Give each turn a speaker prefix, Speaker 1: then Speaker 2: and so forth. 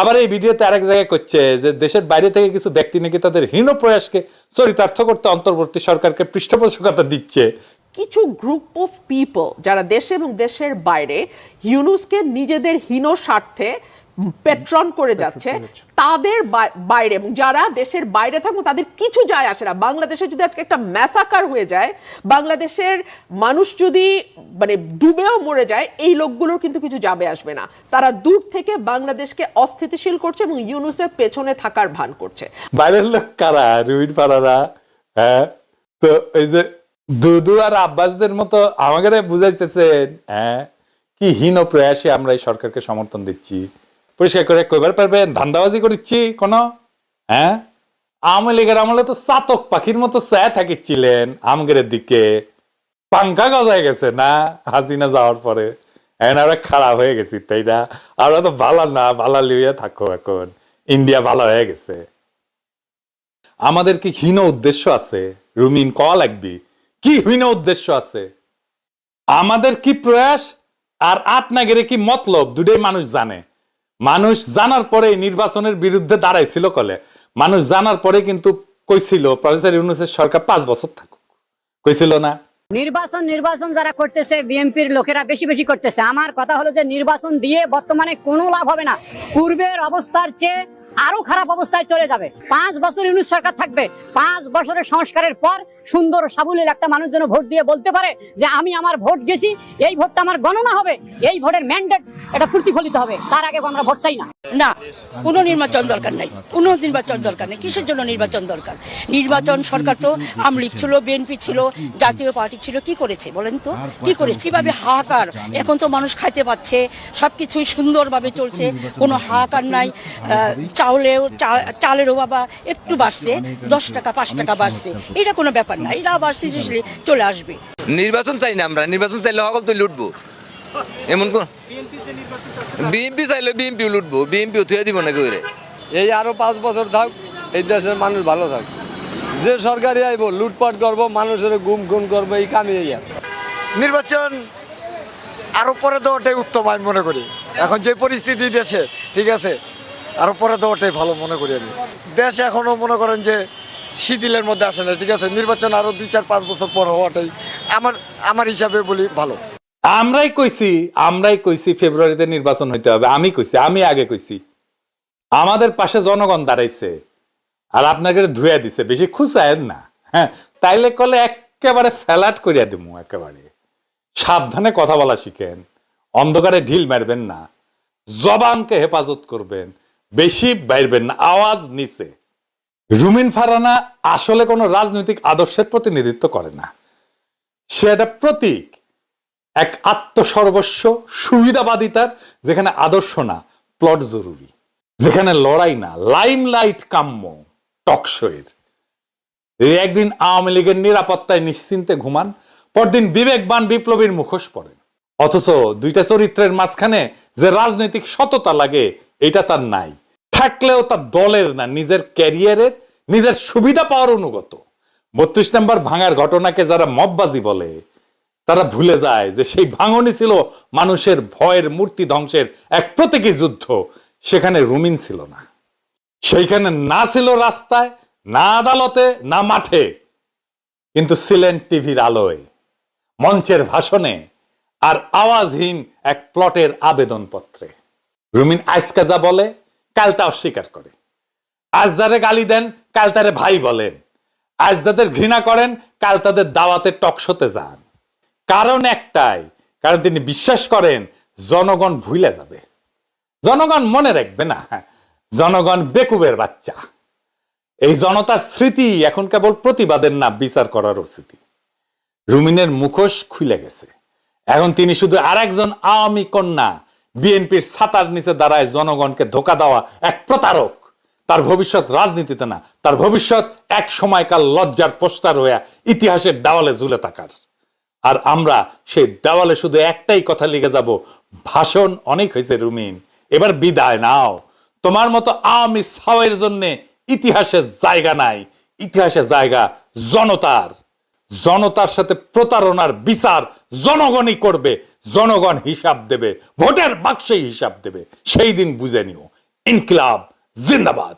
Speaker 1: আবার এই ভিডিওতে আরেক জায়গায় করছে যে দেশের বাইরে থেকে কিছু ব্যক্তি নাকি তাদের হীন প্রয়াসকে চরিতার্থ করতে অন্তর্বর্তী সরকারকে পৃষ্ঠপোষকতা দিচ্ছে।
Speaker 2: কিছু গ্রুপ অফ পিপল যারা দেশে এবং দেশের বাইরে, ইউনুসকে নিজেদের হীন স্বার্থে পেট্রন করে যাচ্ছে তাদের বাইরে এবং যারা দেশের বাইরে থাকবে তাদের কিছু যায় আসে না। বাংলাদেশে যদি আজকে একটা ম্যাসাকার হয়ে যায় বাংলাদেশের মানুষ যদি মানে ডুবেও মরে যায় এই লোকগুলোর কিন্তু কিছু যাবে আসবে না। তারা দূর থেকে বাংলাদেশকে অস্থিতিশীল করছে এবং ইউনুসের পেছনে থাকার ভান করছে।
Speaker 1: বাইরের লোক কারা? রুইন পাড়ারা? হ্যাঁ? তো এই যে দুদু আর আব্বাসদের মতো আমাকে বুঝাইতেছেন হ্যাঁ? কি হীন প্রয়াসে আমরা এই সরকারকে সমর্থন দিচ্ছি। পরিষ্কার করে কইবার পারবেন ধান্দাবাজি করিচ্ছি, কোন? হ্যাঁ? আওয়ামী লীগের আমলে তো চাতক পাখির মতো চেয়ে থাকিছিলেন আমগের দিকে। পাঙ্খা গজায় গেছে না, হাসিনা যাওয়ার পরে। এখন আমরা খারাপ হয়ে গেছি, তাই না? আমরা তো ভালো না ভালো লিয়ে থাকো এখন। ইন্ডিয়া ভালো হয়ে গেছে। আমাদের কি হীন উদ্দেশ্য আছে? রুমিন ক লাগবি। কি হীন উদ্দেশ্য আছে? আমাদের কি প্রয়াস? আর আপনাগেরে কি মতলব? দুটোই মানুষ জানে। মানুষ জানার পরে নির্বাচনের বিরুদ্ধে দাঁড়াইছিল কলে। মানুষ জানার পরে কিন্তু কইছিল, প্রফেসর ইউনুসের সরকার পাঁচ বছর থাকুক। কইছিল না।
Speaker 3: নির্বাচন নির্বাচন যারা করতেছে, বিএনপির লোকেরা বেশি বেশি করতেছে। আমার কথা হলো যে, নির্বাচন দিয়ে বর্তমানে কোনো লাভ হবে না। পূর্বের অবস্থার চেয়ে আরও খারাপ অবস্থায় চলে যাবে। পাঁচ বছর ইউনিট সরকার থাকবে। পাঁচ বছরের সংস্কারের পর সুন্দর সাবলীল একটা মানুষ যেন ভোট দিয়ে বলতে পারে যে, আমি আমার ভোট গেছি, এই ভোটটা আমার গণনা হবে, এই ভোটের ম্যান্ডেট এটা প্রতিফলিত হবে। তার আগে আমরা ভোট চাই না।
Speaker 4: না, কোনো নির্বাচন দরকার নাই। কোনো নির্বাচন দরকার নেই। কিসের জন্য নির্বাচন দরকার? নির্বাচন সরকার তো আমলিগ ছিল, বিএনপি ছিল, জাতীয় পার্টি ছিল, কি করেছে বলেন তো? কি করেছে? কীভাবে হাহাকার? এখন তো মানুষ খাইতে পাচ্ছে সব কিছুই সুন্দরভাবে চলছে, কোনো হাহাকার নাই। চাউলেও চা- চালেরও বাবা একটু বাড়ছে দশ টাকা পাঁচ টাকা বাড়ছে। এটা কোনো ব্যাপার না এটা আবার সিরিয়াসলি চলে আসবে।
Speaker 5: নির্বাচন চাই না আমরা নির্বাচন চাইলে সকল তো লুটবো। এমন কোন বিএনপি চাইলে বিএনপি লুটবো বিএনপি থুয়ে দিব না করে
Speaker 6: এই আরও পাঁচ বছর থাক এই দেশের মানুষ ভালো থাক। যে সরকারি আইব লুটপাট করব মানুষের গুম গুম করব এই কামে ইয়া
Speaker 7: নির্বাচন আরও পরে দেওয়াটাই উত্তম আমি মনে করি। এখন যে পরিস্থিতি দেশে ঠিক আছে? আরও পরে তো দেওয়াটাই ভালো মনে করি আমি। দেশ এখনও মনে করেন যে শিথিলের মধ্যে আসে না, ঠিক আছে? নির্বাচন আরও দুই, চার, পাঁচ বছর পর হওয়াটাই আমার আমার হিসাবে বলি ভালো।
Speaker 1: আমরাই কইছি আমরাই কইছি ফেব্রুয়ারিতে নির্বাচন হইতে হবে। আমি কইছি, আমি আগে কইছি। আমাদের পাশে জনগণ দাঁড়াইছে আর আপনাকে ধুয়ে দিছে, বেশি খুশায়েন না। হ্যাঁ তাইলে কলে একেবারে ফ্যালাট করিয়া দিমু, একেবারে। সাবধানে কথা বলা শিখেন, অন্ধকারে ঢিল মারবেন না। জবানকে হেফাজত করবেন। বেশি বাইরবেন না, আওয়াজ নিচে। রুমিন ফারানা আসলে কোনো রাজনৈতিক আদর্শের প্রতিনিধিত্ব করে না। সে একটা প্রতীক, এক আত্মসর্বস্ব, সুবিধাবাদিতার, যেখানে আদর্শ না প্লট জরুরি। যেখানে লড়াই না লাইম লাইট কাম্য, টকশোয়ের। একদিন আওয়ামী লীগের নিরাপত্তায় নিশ্চিন্তে ঘুমান, পরদিন বিবেকবান বিপ্লবীর মুখোশ পড়েন অথচ দুইটা চরিত্রের মাঝখানে যে রাজনৈতিক সততা লাগে এটা তার নাই। থাকলেও তার দলের না, নিজের ক্যারিয়ারের, নিজের সুবিধা পাওয়ার অনুগত। বত্রিশ নম্বর ভাঙার ঘটনাকে যারা মববাজি বলে, তারা ভুলে যায় যে সেই ভাঙনই ছিল মানুষের ভয়ের মূর্তি ধ্বংসের এক প্রতীকী যুদ্ধ। সেখানে রুমিন ছিল না। সেইখানে না ছিল রাস্তায়, না আদালতে, না মাঠে। কিন্তু ছিলেন টিভির আলোয়, মঞ্চের ভাষণে আর আওয়াজহীন এক প্লটের আবেদনপত্রে। রুমিন আজকা যা বলে কাল তা অস্বীকার করে। আজ যারে গালি দেন, কাল তারে ভাই বলেন। আজ যাদের ঘৃণা করেন, কাল তাদের দাওয়াতে টকশোতে যান। কারণ একটাই, কারণ তিনি বিশ্বাস করেন, জনগণ ভুলে যাবে। জনগণ মনে রাখবে না, জনগণ বেকুবের বাচ্চা। এই জনতার স্মৃতি এখন কেবল প্রতিবাদের না, বিচার করার স্মৃতি রুমিনের মুখোশ খুলে গেছে। এখন তিনি শুধু আরেকজন আওয়ামী কন্যা বিএনপির ছাতার নিচে দাঁড়ায় জনগণকে ধোকা দেওয়া এক প্রতারক। তার ভবিষ্যৎ রাজনীতিতে না, তার ভবিষ্যৎ এক সময়কার লজ্জার পোস্টার হইয়া ইতিহাসের দেওয়ালে ঝুলে থাকার। আর আমরা সেই দেওয়ালে শুধু একটাই কথা লিখে যাব, ভাষণ অনেক হয়েছে রুমিন, এবার বিদায় নাও। তোমার মতো আওয়ামী সাওয়ের জন্য ইতিহাসে জায়গা নাই, ইতিহাসে জায়গা জনতার। জনতার সাথে প্রতারণার বিচার জনগণই করবে জনগণ হিসাব দেবে ভোটের বাক্সে হিসাব দেবে সেই দিন বুঝে নিও। ইনকিলাব জিন্দাবাদ।